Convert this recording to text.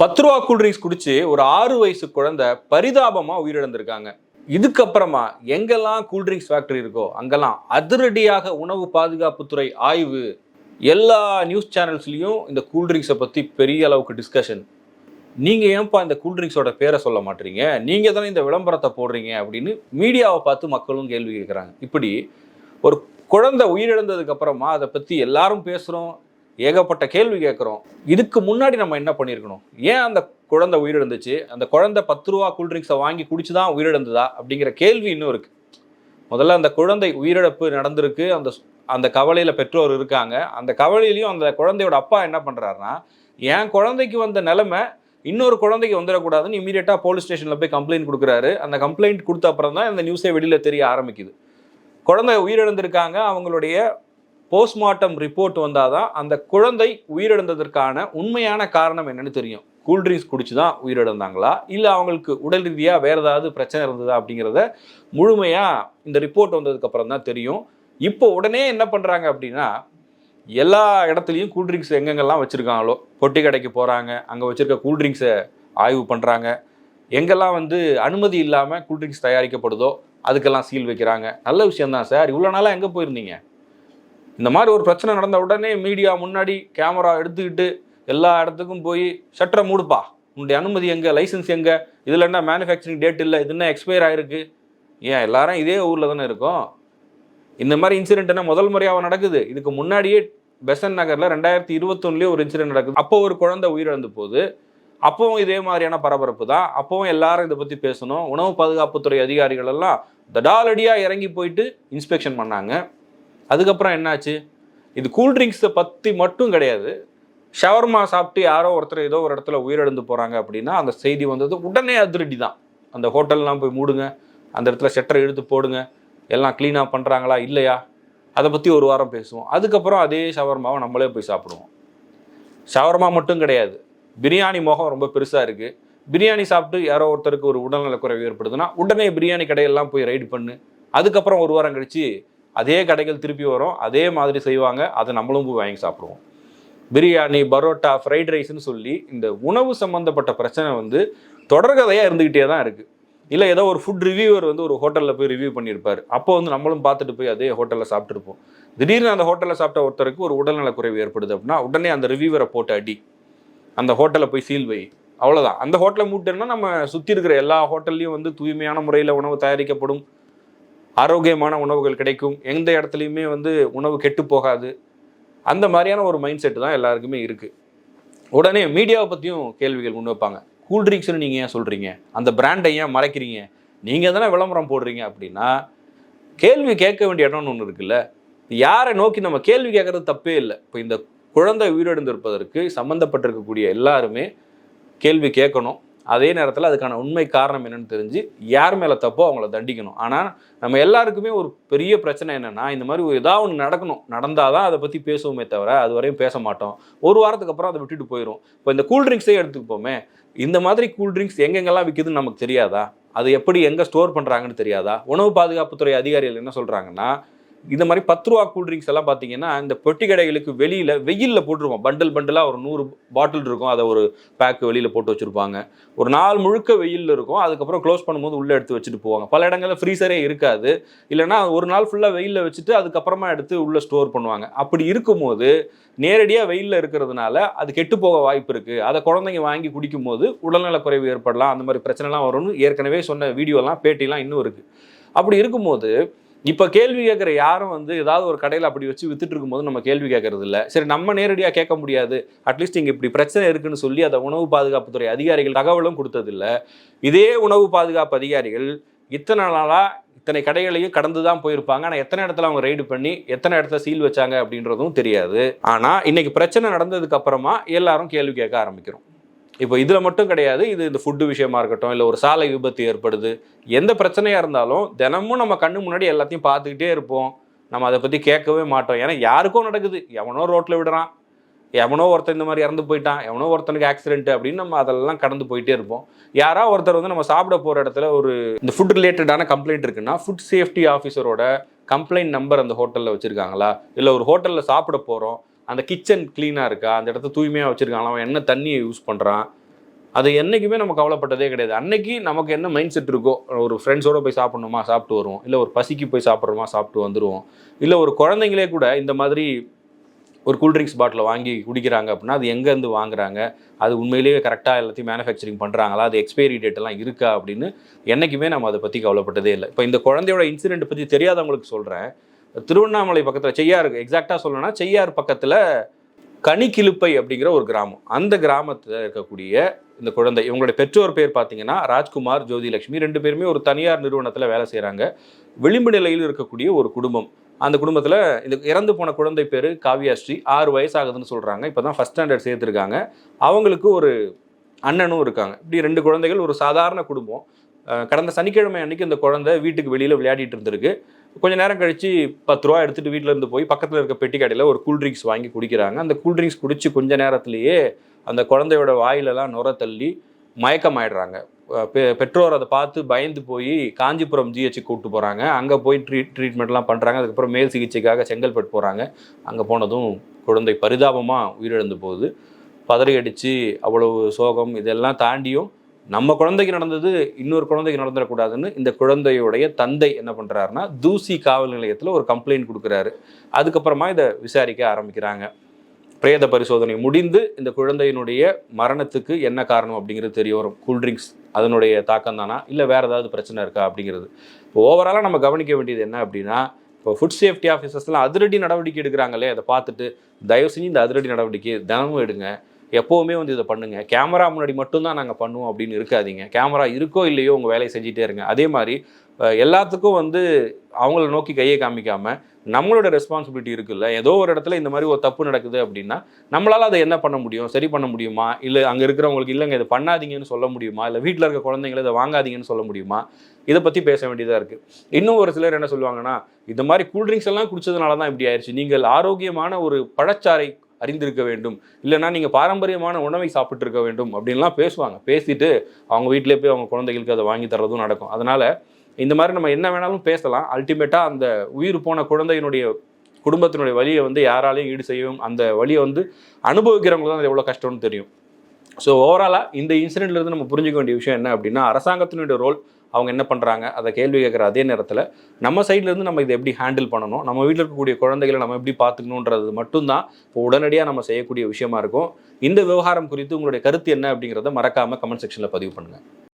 பத்து ரூபா கூல்ட்ரிங்க்ஸ் குடிச்சு ஒரு ஆறு வயசு குழந்தை பரிதாபமா உயிரிழந்திருக்காங்க. இதுக்கப்புறமா எங்கெல்லாம் கூல்ட்ரிங்க்ஸ் ஃபேக்டரி இருக்கோ அங்கெல்லாம் அதிரடியாக உணவு பாதுகாப்புத்துறை ஆய்வு. எல்லா நியூஸ் சேனல்ஸ்லையும் இந்த கூல்ட்ரிங்க்ஸை பற்றி பெரிய அளவுக்கு டிஸ்கஷன் நீங்கள் ஏன்பா இந்த கூல்ட்ரிங்க்ஸோட பேரை சொல்ல மாட்டீங்க? நீங்கள் தானே இந்த விளம்பரத்தை போடுறீங்க அப்படின்னு மீடியாவை பார்த்து மக்களும் கேள்வி கேட்குறாங்க. இப்படி ஒரு குழந்தை உயிரிழந்ததுக்கப்புறமா அதை பற்றி எல்லாரும் பேசுகிறோம் ஏகப்பட்ட கேள்வி கேட்குறோம். இதுக்கு முன்னாடி நம்ம என்ன பண்ணியிருக்கணும் ஏன் அந்த குழந்தை உயிரிழந்துச்சு? அந்த குழந்தை பத்து ரூபா கூல்ட்ரிங்க்ஸை வாங்கி குடிச்சு தான் உயிரிழந்ததா? அப்படிங்கிற கேள்வி இன்னும் இருக்கு. முதல்ல அந்த குழந்தை உயிரிழப்பு நடந்திருக்கு. அந்த அந்த கவலையில் பெற்றோர் இருக்காங்க. அந்த கவலையிலையும் அந்த குழந்தையோட அப்பா என்ன பண்ணுறாருன்னா என் குழந்தைக்கு வந்த நிலமை இன்னொரு குழந்தைக்கு வந்துடக்கூடாதுன்னு இமீடியட்டாக போலீஸ் ஸ்டேஷனில் போய் கம்ப்ளைண்ட் கொடுக்குறாரு. அந்த கம்ப்ளைண்ட் கொடுத்த அப்புறம் தான் இந்த நியூஸே வெளியில் தெரிய ஆரம்பிக்குது. குழந்தை உயிரிழந்திருக்காங்க. அவங்களுடைய போஸ்ட்மார்ட்டம் ரிப்போர்ட் வந்தால் தான் அந்த குழந்தை உயிரிழந்ததற்கான உண்மையான காரணம் என்னன்னு தெரியும். கூல்ட்ரிங்க்ஸ் குடிச்சு தான் உயிரிழந்தாங்களா? இல்லை அவங்களுக்கு உடல் ரீதியாக வேறு ஏதாவது பிரச்சனை இருந்ததா அப்படிங்கிறத முழுமையாக இந்த ரிப்போர்ட் வந்ததுக்கப்புறம் தான் தெரியும். இப்போ உடனே என்ன பண்ணுறாங்க அப்படின்னா எல்லா இடத்துலையும் கூல்ட்ரிங்க்ஸ் எங்கெங்கெல்லாம் வச்சுருக்காங்களோ பொட்டி கடைக்கு போகிறாங்க அங்கே வச்சுருக்க கூல்ட்ரிங்க்ஸை ஆய்வு பண்ணுறாங்க எங்கெல்லாம் வந்து அனுமதி இல்லாமல் கூல்ட்ரிங்க்ஸ் தயாரிக்கப்படுதோ அதுக்கெல்லாம் சீல் வைக்கிறாங்க. நல்ல விஷயம்தான் சார். இவ்வளோ நாளாக எங்கே போயிருந்தீங்க? இந்த மாதிரி ஒரு பிரச்சனை நடந்த உடனே மீடியா முன்னாடி கேமரா எடுத்துக்கிட்டு எல்லா இடத்துக்கும் போய் ஷட்டரை மூடுப்பா. உன்னுடைய அனுமதி எங்கே? லைசன்ஸ் எங்கே? இதில் என்ன மேனுஃபேக்சரிங் டேட் இல்லை? இது என்ன எக்ஸ்பயர் ஆயிருக்கு? ஏன் எல்லாரும் இதே ஊரில் தானே இருக்கும்? இந்த மாதிரி இன்சிடென்ட் என்ன முதல் முறையாக நடக்குது? இதுக்கு முன்னாடியே பெசன் நகரில் ரெண்டாயிரத்தி இருபத்தொன்னுலேயே ஒரு இன்சிடென்ட் நடக்குது. அப்போ ஒரு குழந்தை உயிரிழந்த போகுது அப்பவும் இதே மாதிரியான பரபரப்பு தான். அப்பவும் எல்லாரும் இதை பற்றி பேசணும். உணவு பாதுகாப்புத்துறை அதிகாரிகள் எல்லாம் தடாலடியாக இறங்கி போயிட்டு இன்ஸ்பெக்ஷன் பண்ணாங்க. அதுக்கப்புறம் என்னாச்சு? இது கூல்ட்ரிங்க்ஸை பற்றி மட்டும் கிடையாது. ஷவர்மா சாப்பிட்டு யாரோ ஒருத்தர் ஏதோ ஒரு இடத்துல உயிரிழந்து போகிறாங்க அப்படின்னா அந்த செய்தி வந்தது உடனே அதிரடி தான் அந்த ஹோட்டல்லாம் போய் மூடுங்க. அந்த இடத்துல ஷெட்டர் இழுத்து போடுங்க. எல்லாம் க்ளீனாக பண்ணுறாங்களா இல்லையா? அதை பற்றி ஒரு வாரம் பேசுவோம். அதுக்கப்புறம் அதே ஷவர்மாவை நம்மளே போய் சாப்பிடுவோம். ஷவர்மா மட்டும் கிடையாது. பிரியாணி முகம் ரொம்ப பெருசாக இருக்குது பிரியாணி சாப்பிட்டு யாரோ ஒருத்தருக்கு ஒரு உடல்நலக்குறைவு ஏற்படுதுன்னா உடனே பிரியாணி கடையெல்லாம் போய் ரைடு பண்ணு. அதுக்கப்புறம் ஒரு வாரம் கழித்து அதே கடைகள் திருப்பி வரும் அதே மாதிரி செய்வாங்க. அதை நம்மளும் போய் வாங்கி சாப்பிடுவோம். பிரியாணி பரோட்டா ஃப்ரைட் ரைஸ்னு சொல்லி இந்த உணவு சம்மந்தப்பட்ட பிரச்சனை வந்து தொடர்கதையாக இருந்துக்கிட்டே தான் இருக்குது இல்லை ஏதோ ஒரு ஃபுட் ரிவ்யூவர் வந்து ஒரு ஹோட்டலில் போய் ரிவ்யூ பண்ணியிருப்பார். அப்போ வந்து நம்மளும் பார்த்துட்டு போய் அதே ஹோட்டலில் சாப்பிட்ருப்போம் திடீர்னு அந்த ஹோட்டலில் சாப்பிட்ட ஒருத்தருக்கு ஒரு உடல்நலக்குறைவு ஏற்படுது அப்படின்னா உடனே அந்த ரிவ்யூவரை போட்டு அடி. அந்த ஹோட்டலில் போய் சீல் வை. அவ்வளோதான் அந்த ஹோட்டலை மூட்டோம்னா நம்ம சுற்றி இருக்கிற எல்லா ஹோட்டல்லையும் வந்து தூய்மையான முறையில் உணவு தயாரிக்கப்படும். ஆரோக்கியமான உணவுகள் கிடைக்கும். எந்த இடத்துலையுமே வந்து உணவு கெட்டு போகாது. அந்த மாதிரியான ஒரு மைண்ட் செட்டு தான் எல்லாருக்குமே இருக்குது உடனே மீடியாவை பற்றியும் கேள்விகள் முன் வைப்பாங்க. கூல்ட்ரிங்க்ஸ்னு நீங்கள் ஏன் சொல்கிறீங்க அந்த பிராண்டை ஏன் மறைக்கிறீங்க? நீங்கள் தானே விளம்பரம் போடுறீங்க அப்படின்னா கேள்வி கேட்க வேண்டிய இடம்னு ஒன்று இருக்குல்ல. யாரை நோக்கி நம்ம கேள்வி கேட்குறது தப்பே இல்லை. இப்போ இந்த குழந்தை உயிரிழந்திருப்பதற்கு சம்மந்தப்பட்டிருக்கக்கூடிய எல்லாருமே கேள்வி கேட்கணும். அதே நேரத்தில் அதுக்கான உண்மை காரணம் என்னன்னு தெரிஞ்சு யார் மேலே தப்போ அவங்கள தண்டிக்கணும். ஆனால் நம்ம எல்லாருக்குமே ஒரு பெரிய பிரச்சனை என்னென்னா இந்த மாதிரி ஒரு ஏதாவது ஒன்று நடக்கணும். நடந்தால் தான் அதை பற்றி பேசுவோமே தவிர அது வரையும் பேச மாட்டோம். ஒரு வாரத்துக்கு அப்புறம் அதை விட்டுட்டு போயிடும் இப்போ இந்த கூல்ட்ரிங்க்ஸே எடுத்துப்போமே இந்த மாதிரி கூல்ட்ரிங்க்ஸ் எங்கெங்கெல்லாம் விற்கிதுன்னு நமக்கு தெரியாதா? அது எப்படி எங்கே ஸ்டோர் பண்ணுறாங்கன்னு தெரியாதா? உணவு பாதுகாப்புத்துறை அதிகாரிகள் என்ன சொல்கிறாங்கன்னா இந்த மாதிரி பத்து ரூபா கூல்ட்ரிங்க்ஸ் எல்லாம் பார்த்தீங்கன்னா இந்த பெட்டி கடைகளுக்கு வெளியில் வெயிலில் போட்டிருப்போம் பண்டல் பண்டலாக ஒரு நூறு பாட்டில் இருக்கும். அதை ஒரு பேக்கு வெளியில் போட்டு வச்சுருப்பாங்க. ஒரு நாள் முழுக்க வெயிலில் இருக்கும். அதுக்கப்புறம் க்ளோஸ் பண்ணும்போது உள்ளே எடுத்து வச்சுட்டு போவாங்க. பல இடங்களில் ஃப்ரீசரே இருக்காது. இல்லைன்னா ஒரு நாள் ஃபுல்லாக வெயிலில் வச்சுட்டு அதுக்கப்புறமா எடுத்து உள்ளே ஸ்டோர் பண்ணுவாங்க. அப்படி இருக்கும்போது நேரடியாக வெயிலில் இருக்கிறதுனால அது கெட்டு போக வாய்ப்பு இருக்குது அதை குழந்தைங்க வாங்கி குடிக்கும்போது உடல்நலக்குறைவு ஏற்படலாம். அந்த மாதிரி பிரச்சனைலாம் வரும்னு ஏற்கனவே சொன்ன வீடியோலாம் பேட்டிலாம் இன்னும் இருக்குது அப்படி இருக்கும்போது இப்போ கேள்வி கேட்குற யாரும் வந்து ஏதாவது ஒரு கடையில் அப்படி வச்சு வித்துட்டு இருக்கும்போது நம்ம கேள்வி கேட்கறது இல்லை. சரி நம்ம நேரடியாக கேட்க முடியாது. அட்லீஸ்ட் இங்கே இப்படி பிரச்சனை இருக்குன்னு சொல்லி அதை உணவு பாதுகாப்புத்துறை அதிகாரிகள் தகவலும் கொடுத்ததில்ல இதே உணவு பாதுகாப்பு அதிகாரிகள் இத்தனை நாளாக இத்தனை கடைகளையும் கடந்து தான் போயிருப்பாங்க. ஆனால் எத்தனை இடத்துல அவங்க ரைடு பண்ணி எத்தனை இடத்துல சீல் வச்சாங்க அப்படின்றதும் தெரியாது. ஆனால் இன்னைக்கு பிரச்சனை நடந்ததுக்கு அப்புறமா எல்லாரும் கேள்வி கேட்க ஆரம்பிக்கிறோம். இப்போ இதில் மட்டும் கிடையாது இது இந்த ஃபுட்டு விஷயமா இருக்கட்டும் இல்லை ஒரு சாலை விபத்து ஏற்படுது எந்த பிரச்சனையாக இருந்தாலும் தினமும் நம்ம கண்ணு முன்னாடி எல்லாத்தையும் பார்த்துக்கிட்டே இருப்போம். நம்ம அதை பற்றி கேட்கவே மாட்டோம். ஏன்னா யாருக்கும் நடக்குது. எவனோ ரோட்டில் விடுறான். எவனோ ஒருத்தன் இந்த மாதிரி இறந்து போயிட்டான். எவனோ ஒருத்தனுக்கு ஆக்சிடென்ட் அப்படின்னு நம்ம அதெல்லாம் கடந்து போயிட்டே இருப்போம். யாரா ஒருத்தர் வந்து நம்ம சாப்பிட போகிற இடத்துல ஒரு இந்த ஃபுட் ரிலேட்டடான கம்ப்ளைண்ட் இருக்குன்னா ஃபுட் சேஃப்டி ஆஃபீஸரோட கம்ப்ளைண்ட் நம்பர் அந்த ஹோட்டலில் வச்சுருக்காங்களா? இல்லை ஒரு ஹோட்டலில் சாப்பிட போகிறோம் அந்த கிச்சன் க்ளீனாக இருக்கா? அந்த இடத்த தூய்மையாக வச்சுருக்காங்களா? அவன் என்ன தண்ணியை யூஸ் பண்ணுறான் அது என்றைக்குமே நம்ம கவலைப்பட்டதே கிடையாது. அன்னைக்கு நமக்கு என்ன மைண்ட் செட் இருக்கோ ஒரு ஃப்ரெண்ட்ஸோடு போய் சாப்பிட்ணுமா சாப்பிட்டு வருவோம். இல்லை ஒரு பசிக்கு போய் சாப்பிட்றோமா சாப்பிட்டு வந்துடுவோம் இல்லை ஒரு குழந்தைங்களே கூட இந்த மாதிரி ஒரு கூல்ட்ரிங்க்ஸ் பாட்டில் வாங்கி குடிக்கிறாங்க அப்படின்னா அது எங்கேருந்து வாங்குறாங்க? அது உண்மையிலேயே கரெக்டாக எல்லாத்தையும் மேனுஃபேக்சரிங் பண்ணுறாங்களா அது எக்ஸ்பைரி டேட்டெல்லாம் இருக்கா அப்படின்னு என்றைக்குமே நம்ம அதை பற்றி கவலைப்பட்டதே இல்லை. இப்போ இந்த குழந்தையோட இன்சிடென்ட் பற்றி தெரியாதவங்களுக்கு சொல்கிறேன் திருவண்ணாமலை பக்கத்தில் செய்யார் எக்ஸாக்டாக சொல்லணும்னா செய்யார் பக்கத்தில் கனிக்கிழுப்பை அப்படிங்கிற ஒரு கிராமம். அந்த கிராமத்தில் இருக்கக்கூடிய இந்த குழந்தை இவங்களுடைய பெற்றோர் பேர் பார்த்தீங்கன்னா ராஜ்குமார் ஜோதிலட்சுமி ரெண்டு பேருமே ஒரு தனியார் நிறுவனத்தில் வேலை செய்கிறாங்க விளிம்பு நிலையில் இருக்கக்கூடிய ஒரு குடும்பம். அந்த குடும்பத்தில் இந்த இறந்து போன குழந்தை பேர் காவியாஸ்ரீ ஆறு வயசு ஆகுதுன்னு சொல்கிறாங்க இப்போ தான் ஃபஸ்ட் ஸ்டாண்டர்ட் சேர்த்துருக்காங்க. அவங்களுக்கு ஒரு அண்ணனும் இருக்காங்க. இப்படி ரெண்டு குழந்தைகள் ஒரு சாதாரண குடும்பம். கடந்த சனிக்கிழமை அன்னைக்கு இந்த குழந்தை வீட்டுக்கு வெளியில் விளையாடிட்டு இருந்திருக்கு. கொஞ்ச நேரம் கழித்து பத்து ரூபா எடுத்துகிட்டு வீட்டில் இருந்து போய் பக்கத்தில் இருக்க பெட்டி கடையில் ஒரு கூல்ட்ரிங்க்ஸ் வாங்கி குடிக்கிறாங்க. அந்த கூல்ட்ரிங்க்ஸ் குடித்து கொஞ்ச நேரத்துலேயே அந்த குழந்தையோட வாயிலெல்லாம் நுர தள்ளி மயக்கமாயிடுறாங்க. ஆயிடுறாங்க பெ- பெற்றோர் அதை பார்த்து பயந்து போய் காஞ்சிபுரம் ஜிஹெச் கூப்பிட்டு போகிறாங்க அங்கே போய் ட்ரீட் ட்ரீட்மெண்ட்லாம் பண்ணுறாங்க அதுக்கப்புறம் மேல் சிகிச்சைக்காக செங்கல்பட்டு போகிறாங்க அங்கே போனதும் குழந்தை பரிதாபமாக உயிரிழந்து போகுது. பதறி அடித்து அவ்வளவு சோகம் இதெல்லாம் தாண்டியும் நம்ம குழந்தைக்கு நடந்தது இன்னொரு குழந்தைக்கு நடந்துடக்கூடாதுன்னு இந்த குழந்தையுடைய தந்தை என்ன பண்ணுறாருன்னா தூசி காவல் நிலையத்தில் ஒரு கம்ப்ளைண்ட் கொடுக்குறாரு. அதுக்கப்புறமா இதை விசாரிக்க ஆரம்பிக்கிறாங்க. பிரேத பரிசோதனை முடிந்து இந்த குழந்தையினுடைய மரணத்துக்கு என்ன காரணம் அப்படிங்கிறது தெரிய வரும். கூல்ட்ரிங்க்ஸ் அதனுடைய தாக்கம் தானா? இல்லை வேறு ஏதாவது பிரச்சனை இருக்கா அப்படிங்கிறது. இப்போ ஓவராலாக நம்ம கவனிக்க வேண்டியது என்ன அப்படின்னா இப்போ ஃபுட் சேஃப்டி ஆஃபீஸர்ஸ்லாம் அதிரடி நடவடிக்கை எடுக்கிறாங்களே அதை பார்த்துட்டு தயவு செஞ்சு இந்த அதிரடி நடவடிக்கை தினமும் எடுங்க. எப்போவுமே வந்து இதை பண்ணுங்க. கேமரா முன்னாடி மட்டும்தான் நாங்கள் பண்ணுவோம் அப்படின்னு இருக்காதீங்க. கேமரா இருக்கோ இல்லையோ உங்கள் வேலையை செஞ்சுட்டே இருங்க. அதே மாதிரி எல்லாத்துக்கும் வந்து அவங்கள நோக்கி கையை காமிக்காம நம்மளோட ரெஸ்பான்சிபிலிட்டி இருக்குல்ல ஏதோ ஒரு இடத்துல இந்த மாதிரி ஒரு தப்பு நடக்குது அப்படின்னா நம்மளால அதை என்ன பண்ண முடியும்? சரி பண்ண முடியுமா? இல்லை அங்கே இருக்கிறவங்களுக்கு இல்லைங்க இதை பண்ணாதீங்கன்னு சொல்ல முடியுமா? இல்லை வீட்டில் இருக்க குழந்தைங்களை இதை வாங்காதீங்கன்னு சொல்ல முடியுமா? இதை பற்றி பேச வேண்டியதாக இருக்குது இன்னும் ஒரு சிலர் என்ன சொல்லுவாங்கன்னா இந்த மாதிரி கூல்ட்ரிங்க்ஸ் எல்லாம் குடிச்சதுனால தான் இப்படி ஆயிடுச்சு நீங்கள் ஆரோக்கியமான ஒரு பழச்சாறை அறிந்திருக்க வேண்டும். இல்லைன்னா நீங்கள் பாரம்பரியமான உணவை சாப்பிட்டு இருக்க வேண்டும் அப்படின்லாம் பேசுவாங்க. பேசிட்டு அவங்க வீட்டிலே போய் அவங்க குழந்தைகளுக்கு அதை வாங்கி தர்றதும் நடக்கும். அதனால் இந்த மாதிரி நம்ம என்ன வேணாலும் பேசலாம். அல்டிமேட்டாக அந்த உயிர் போன குழந்தையினுடைய குடும்பத்தினுடைய வழியை வந்து யாராலையும் ஈடு செய்யவும் அந்த வழியை வந்து அனுபவிக்கிறவங்களுக்கு தான் அது எவ்வளோ கஷ்டம்னு தெரியும். ஸோ ஓவராலாக இந்த இன்சிடென்ட்லேருந்து நம்ம புரிஞ்சுக்க வேண்டிய விஷயம் என்ன அப்படின்னா அரசாங்கத்தினுடைய ரோல் அவங்க என்ன பண்ணுறாங்க அதை கேள்வி கேட்குற அதே நேரத்தில் நம்ம சைட்லேருந்து நம்ம இதை எப்படி ஹேண்டில் பண்ணணும்? நம்ம வீட்டில் இருக்கக்கூடிய குழந்தைகளை நம்ம எப்படி பார்த்துக்கணுன்றது மட்டும்தான் இப்போ உடனடியாக நம்ம செய்யக்கூடிய விஷயமா இருக்கும். இந்த விவகாரம் குறித்து உங்களுடைய கருத்து என்ன அப்படிங்கிறத மறக்காமல் கமெண்ட் செக்ஷனில் பதிவு பண்ணுங்கள்